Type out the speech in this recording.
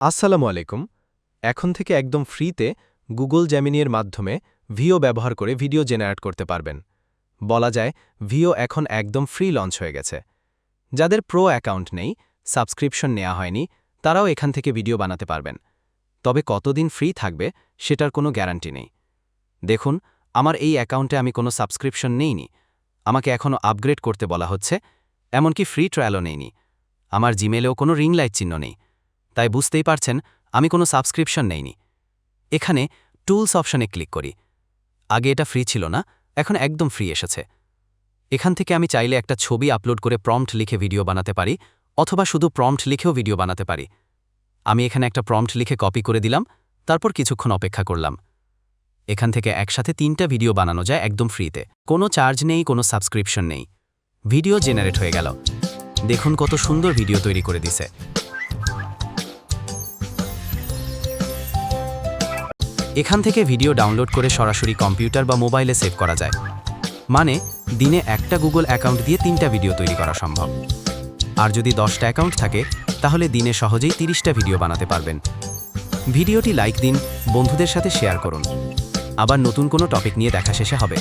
আসসালামু আলাইকুম। এখন থেকে একদম ফ্রিতে গুগল জ্যামিনিয়ের মাধ্যমে ভিও ব্যবহার করে ভিডিও জেনারেট করতে পারবেন। বলা যায়, ভিও এখন একদম ফ্রি লঞ্চ হয়ে গেছে। যাদের প্রো অ্যাকাউন্ট নেই, সাবস্ক্রিপশন নেওয়া হয়নি, তারাও এখান থেকে ভিডিও বানাতে পারবেন। তবে কতদিন ফ্রি থাকবে, সেটার কোনো গ্যারান্টি নেই। দেখুন, আমার এই অ্যাকাউন্টে আমি কোনো সাবস্ক্রিপশন নেইনি। আমাকে এখনও আপগ্রেড করতে বলা হচ্ছে, এমনকি ফ্রি ট্রায়ালও নেইনি। আমার জিমেলেও কোনো রিং লাইট চিহ্ন নেই। তাই বুঝতেই পারছেন, আমি কোনো সাবস্ক্রিপশন নেইনি। এখানে টুলস অপশনে ক্লিক করি। আগে এটা ফ্রি ছিল না, এখন একদম ফ্রি এসেছে। এখান থেকে আমি চাইলে একটা ছবি আপলোড করে প্রম্পট লিখে ভিডিও বানাতে পারি, অথবা শুধু প্রম্পট লিখেও ভিডিও বানাতে পারি। আমি এখানে একটা প্রম্পট লিখে কপি করে দিলাম, তারপর কিছুক্ষণ অপেক্ষা করলাম। এখান থেকে একসাথে তিনটা ভিডিও বানানো যায় একদম ফ্রিতে। কোনো চার্জ নেই, কোনো সাবস্ক্রিপশন নেই। ভিডিও জেনারেট হয়ে গেল। দেখুন কত সুন্দর ভিডিও তৈরি করে দিছে। এখান থেকে ভিডিও ডাউনলোড করে সরাসরি কম্পিউটার বা মোবাইলে সেভ করা যায়। মানে দিনে একটা গুগল অ্যাকাউন্ট দিয়ে তিনটা ভিডিও তৈরি করা সম্ভব। আর যদি দশটা অ্যাকাউন্ট থাকে, তাহলে দিনে সহজেই তিরিশটা ভিডিও বানাতে পারবেন। ভিডিওটি লাইক দিন, বন্ধুদের সাথে শেয়ার করুন। আবার নতুন কোনো টপিক নিয়ে দেখা শেষে হবে।